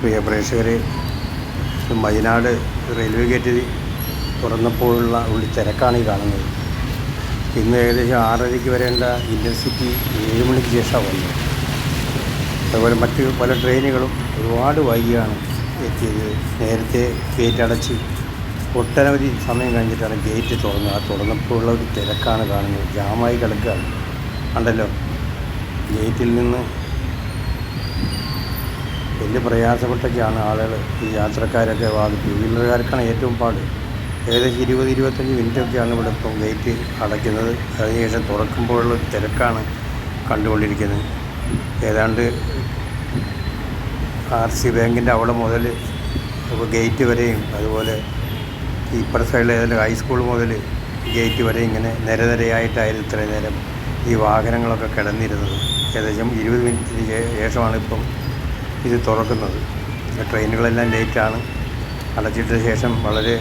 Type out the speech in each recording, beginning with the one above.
പ്രിയ പ്രേക്ഷകരെ Wayanad railway gate തുറന്നപ്പോഴുള്ള ഉള്ളി തിരക്കാണ് ഈ കാണുന്നത്. ഇന്ന് ഏകദേശം ആറരയ്ക്ക് വരേണ്ട ഇന്റർസിറ്റി ഏഴ് മണിക്ക് ശേഷമാണ് വന്നത്. അതുപോലെ മറ്റ് പല ട്രെയിനുകളും ഒരുപാട് വൈകിയാണ് എത്തിയത്. നേരത്തെ ഗേറ്റ് അടച്ച് ഒട്ടനവധി സമയം കഴിഞ്ഞിട്ടാണ് ഗേറ്റ് തുറന്നത്. ആ തുറന്നപ്പോഴുള്ള ഒരു തിരക്കാണ് കാണുന്നത്. ജാമായി കിടക്കുകയാണ്. ഉണ്ടല്ലോ. ഗേറ്റിൽ നിന്ന് വലിയ പ്രയാസപ്പെട്ടൊക്കെയാണ് ആളുകൾ ഈ യാത്രക്കാരൊക്കെ ടൂ വീലറുകാർക്കാണ് ഏറ്റവും പാട്. ഏകദേശം ഇരുപത് ഇരുപത്തഞ്ച് മിനിറ്റൊക്കെയാണ് ഇവിടെ ഇപ്പം ഗേറ്റ് അടയ്ക്കുന്നത്. അതിനുശേഷം തുറക്കുമ്പോഴുള്ള തിരക്കാണ് കണ്ടുകൊണ്ടിരിക്കുന്നത്. ഏതാണ്ട് ആർ സി ബാങ്കിന്റെ അവിടെ മുതൽ ഗേറ്റ് വരെയും അതുപോലെ ഇപ്പുറ സൈഡിൽ ഏതെങ്കിലും ഹൈസ്കൂൾ മുതൽ ഗേറ്റ് വരെ ഇങ്ങനെ നിരനിരയായിട്ടായിരുന്നു ഇത്രയും നേരം ഈ വാഹനങ്ങളൊക്കെ കിടന്നിരുന്നത്. ഏകദേശം ഇരുപത് മിനിറ്റിന് ശേഷമാണ് ഇപ്പം ഇത് തുറക്കുന്നത്. ട്രെയിനുകളെല്ലാം ലേറ്റാണ്. അടച്ചിട്ട ശേഷം വളരെ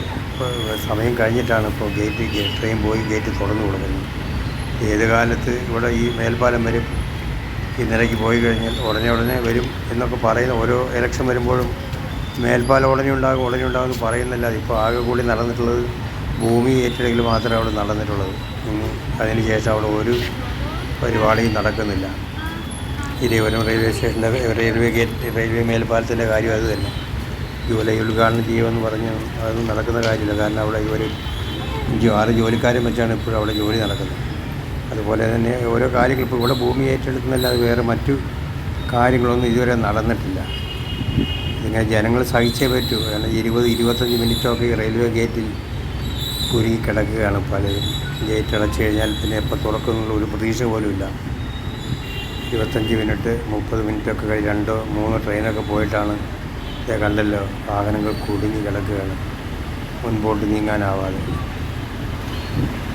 സമയം കഴിഞ്ഞിട്ടാണ് ഇപ്പോൾ ഗേറ്റ് ട്രെയിൻ പോയി ഗേറ്റ് തുറന്നു കൊടുക്കുന്നത്. ഏത് കാലത്ത് ഇവിടെ ഈ മേൽപ്പാലം വരും ഈ നിലയ്ക്ക് പോയി കഴിഞ്ഞാൽ ഉടനെ ഉടനെ വരും എന്നൊക്കെ പറയുന്ന ഓരോ ഇലക്ഷൻ വരുമ്പോഴും മേൽപ്പാലം ഉടനെ ഉണ്ടാകും ഉടനെ ഉണ്ടാകും എന്ന് പറയുന്നില്ലാതെ ഇപ്പോൾ ആകെ കൂടി നടന്നിട്ടുള്ളത് ഭൂമി ഏറ്റെടുക്കൽ മാത്രമേ അവിടെ നടന്നിട്ടുള്ളത്. അതിന് ശേഷം അവിടെ ഒരു പരിപാടിയും നടക്കുന്നില്ല. ഇരുവരും റെയിൽവേ സ്റ്റേഷന്റെ റെയിൽവേ ഗേറ്റ് റെയിൽവേ മേൽപ്പാലത്തിന്റെ കാര്യം അത് തന്നെ. ജൂലൈ ഉദ്ഘാടനം ചെയ്യുമെന്ന് പറഞ്ഞ് അതൊന്നും നടക്കുന്ന കാര്യമില്ല. കാരണം അവിടെ അഞ്ച് ആറ് ജോലിക്കാരും വെച്ചാണ് ഇപ്പോഴും അവിടെ ജോലി നടക്കുന്നത്. അതുപോലെ തന്നെ ഓരോ കാര്യങ്ങൾ ഇപ്പോൾ ഇവിടെ ഭൂമി ഏറ്റെടുക്കുന്നല്ലാതെ വേറെ മറ്റു കാര്യങ്ങളൊന്നും ഇതുവരെ നടന്നിട്ടില്ല. ഇങ്ങനെ ജനങ്ങൾ സഹിച്ചേ പറ്റൂ. കാരണം ഇരുപത് ഇരുപത്തഞ്ച് മിനിറ്റൊക്കെ റെയിൽവേ ഗേറ്റിൽ കുരുങ്ങി കിടക്കുകയാണ് പലരും. ഗേറ്റ് അടച്ചു കഴിഞ്ഞാൽ പിന്നെ എപ്പോൾ തുറക്കുന്നുള്ള ഒരു പ്രതീക്ഷ പോലും ഇല്ല. ഇരുപത്തഞ്ച് മിനിറ്റ് മുപ്പത് മിനിറ്റൊക്കെ കഴിഞ്ഞ് രണ്ടോ മൂന്നോ ട്രെയിനൊക്കെ പോയിട്ടാണ് ഇതേ കണ്ടല്ലോ വാഹനങ്ങൾ കുടുങ്ങി കിടക്കുകയാണ്. മുൻപോട്ട് നീങ്ങാനാവാതെ.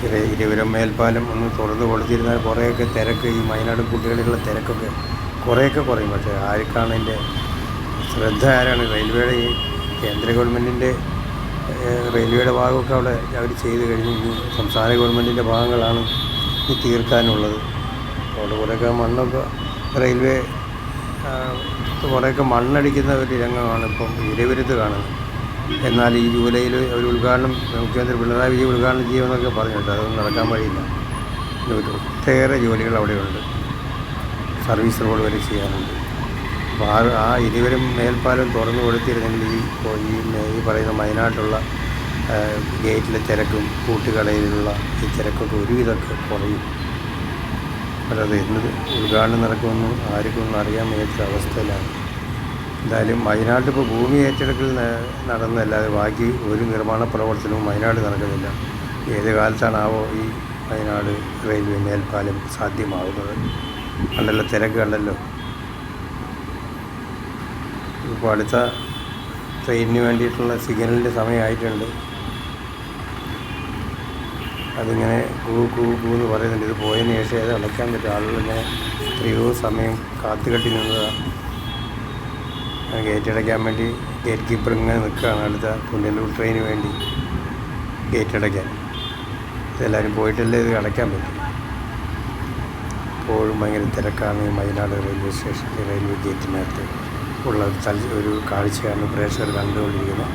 ഇര- ഇരുവരും മേൽപ്പാലം ഒന്ന് തുറന്ന് കൊടുത്തിരുന്നാൽ കുറേയൊക്കെ തിരക്ക് ഈ മൈനാട് കുട്ടികളിലുള്ള തിരക്കൊക്കെ കുറേയൊക്കെ കുറയും. പക്ഷേ ആർക്കാണ് എന്റെ ശ്രദ്ധ ആരാണ്? റെയിൽവേയുടെ ഈ കേന്ദ്ര ഗവൺമെന്റിന്റെ റെയിൽവേയുടെ ഭാഗമൊക്കെ അവിടെ അവർ ചെയ്ത് കഴിഞ്ഞു സംസ്ഥാന ഗവൺമെന്റിന്റെ ഭാഗങ്ങളാണ് ഈ തീർക്കാനുള്ളത്. അവിടെ കുറേയൊക്കെ മണ്ണൊക്കെ റെയിൽവേ കുറേയൊക്കെ മണ്ണടിക്കുന്ന ഒരു രംഗമാണ് ഇപ്പം ഇരവിരുത്ത് കാണുന്നത്. എന്നാൽ ഈ ജൂലൈയിൽ ഒരു ഉദ്ഘാടനം മുഖ്യമന്ത്രി പിണറായി വിജയൻ ഉദ്ഘാടനം ചെയ്യുമെന്നൊക്കെ പറഞ്ഞിട്ട് അതൊന്നും നടക്കാൻ വഴിയില്ല. ഒട്ടേറെ ജോലികൾ അവിടെയുണ്ട്. സർവീസ് റോഡ് വരെ ചെയ്യാനുണ്ട്. അപ്പോൾ ആ ആ ഇരുവരും മേൽപ്പാലം തുറന്നു കൊടുത്തിരുന്നെങ്കിൽ ഈ ഈ പറയുന്ന വയനാട്ടുള്ള ആ, ഗേറ്റിലെ തിരക്കും കൂട്ടുകടയിലുള്ള ഈ തിരക്കൊക്കെ ഒരുവിധമൊക്കെ കുറയും. അല്ലാതെ എന്ത് ഉദ്ഘാടനം നടക്കുമെന്നും ആർക്കൊന്നും അറിയാൻ വയ്യാത്ത അവസ്ഥയിലാണ്. എന്തായാലും വയനാട്ടിൽ ഇപ്പോൾ ഭൂമി ഏറ്റെടുക്കൽ നടന്നല്ലാതെ ബാക്കി ഒരു നിർമ്മാണ പ്രവർത്തനവും വയനാട് നടക്കുന്നില്ല. ഏത് കാലത്താണാവോ ഈ വയനാട് റെയിൽവേ മേൽപ്പാലം സാധ്യമാവുന്നത്? കണ്ടല്ലോ തിരക്ക് കണ്ടല്ലോ. ഇപ്പോൾ അടുത്ത ട്രെയിനിന് വേണ്ടിയിട്ടുള്ള സിഗ്നലിന്റെ സമയമായിട്ടുണ്ട്. അതിങ്ങനെ കൂ കൂ കൂ എന്ന് പറയുന്നുണ്ട്. ഇത് പോയതിന് ശേഷം അത് അടയ്ക്കാൻ പറ്റും ആളുകളിങ്ങനെ എത്രയോ സമയം കാത്തുകെട്ടി നിന്നതാണ് ഗേറ്റ് അടയ്ക്കാൻ വേണ്ടി ഗേറ്റ് കീപ്പർ ഇങ്ങനെ നിൽക്കുകയാണ് അടുത്ത പുനലൂർ ട്രെയിന് വേണ്ടി ഗേറ്റ് അടയ്ക്കാൻ. ഇതെല്ലാവരും പോയിട്ടല്ലേ ഇത് അടയ്ക്കാൻ പറ്റും? ഇപ്പോഴും ഭയങ്കര തിരക്കാണ് വയനാട് റെയിൽവേ സ്റ്റേഷൻ റെയിൽവേ ഗേറ്റിനകത്ത് ഉള്ള ഒരു കാഴ്ചയാണ് പ്രേക്ഷകർ കണ്ടുകൊണ്ടിരിക്കുന്നത്.